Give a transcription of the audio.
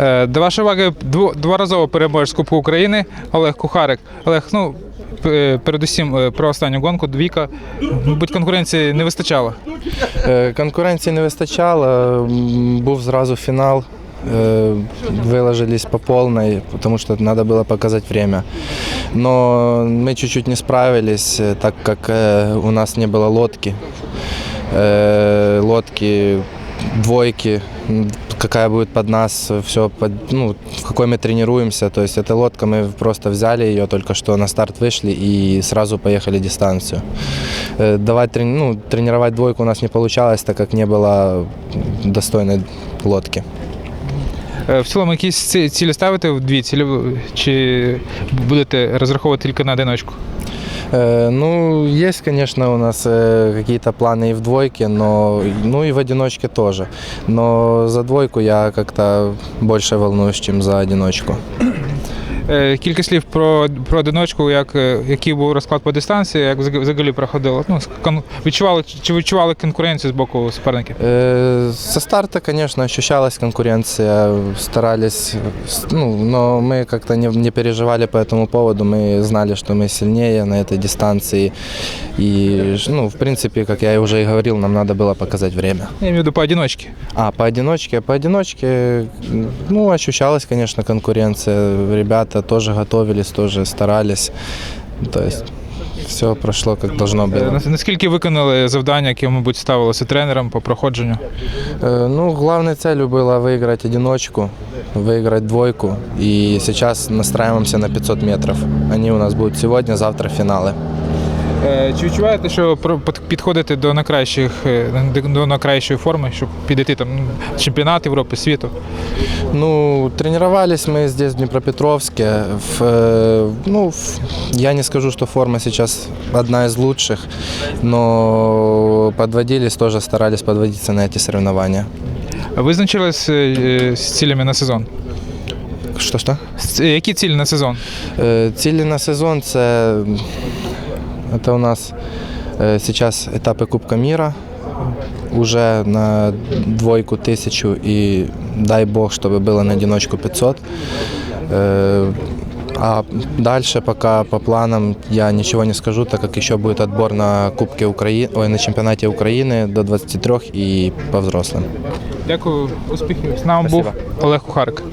Е, До вашої уваги дво- дворазово переможець Кубку України Олег Кухарик. Олег, ну п- передусім е, про останню гонку двійка. Мабуть, конкуренції не вистачало. Е, Конкуренції не вистачало, м, був зразу фінал. Е, Выложились по полной, потому что надо было показать время. Но мы чуть-чуть не справились, э, так как э, у нас не было лодки. Э, Лодки, двойки, м, какая будет под нас, все, ну, в какой мы тренируемся. То есть эта лодка, мы просто взяли ее только что на старт вышли и сразу поехали дистанцию. Э, Давать, трени- ну, тренировать двойку у нас не получалось, так как не было достойной лодки. Е, В цілому якісь ці- цілі ставите в дві цілі чи будете розраховувати тільки на одиночку? Э, Ну, есть, конечно, у нас э, какие-то планы и в двойке, но ну и в одиночке тоже. Но за двойку я как-то больше волнуюсь, чем за одиночку. Е, Кілька слів про, про одиночку, як, е, який був розклад по дистанції, як взаг- взагалі проходило. Ну, кон- відчували, чи відчували конкуренцію з боку суперників? Э, Со старта, конечно, ощущалась конкуренция, старались, с- ну, но мы как-то не, не переживали по этому поводу, мы знали, что мы сильнее на этой дистанции. И, ну, в принципе, как я уже и говорил, нам надо было показать время. Я имею в виду по одиночці. А, поодиночке, поодиночке, м, ну, ощущалась, конечно, конкуренция. Ребята тоже готовились, тоже старались. То есть все прошло, как должно Е, было. нас- Наскільки виконали завдання, яке, мабуть, ставилося тренером по проходженню? Э, Ну, главной целью было выиграть одиночку, выиграть двойку. И сейчас настраиваемся на 500 метров. Они у нас будут сегодня, завтра финалы. Е, Чи відчуваєте, що про- під- підходите до найкращих е, до найкращої форми, щоб підійти там ну, чемпіонат Європи, світу? Ну, тренировались мы здесь, в Днепропетровске. В, э, ну, в- я не скажу, что форма сейчас одна из лучших, но подводились, тоже старались подводиться на эти соревнования. Визначились е, з цілями на сезон? Что-что? З- Які цілі на сезон? Э, Цілі на сезон це, це у нас е, зараз етапи Кубка міра. Уже на двойку тисячу і дай Бог, щоб було на одиночку 500. Э, А дальше пока по планам я ничего не скажу, так как еще будет отбор на Кубке Украины, ой, на чемпионате Украины до 23 и по взрослым. Дякую, успіхів. З нами був Спасибо. Олег Кухарик.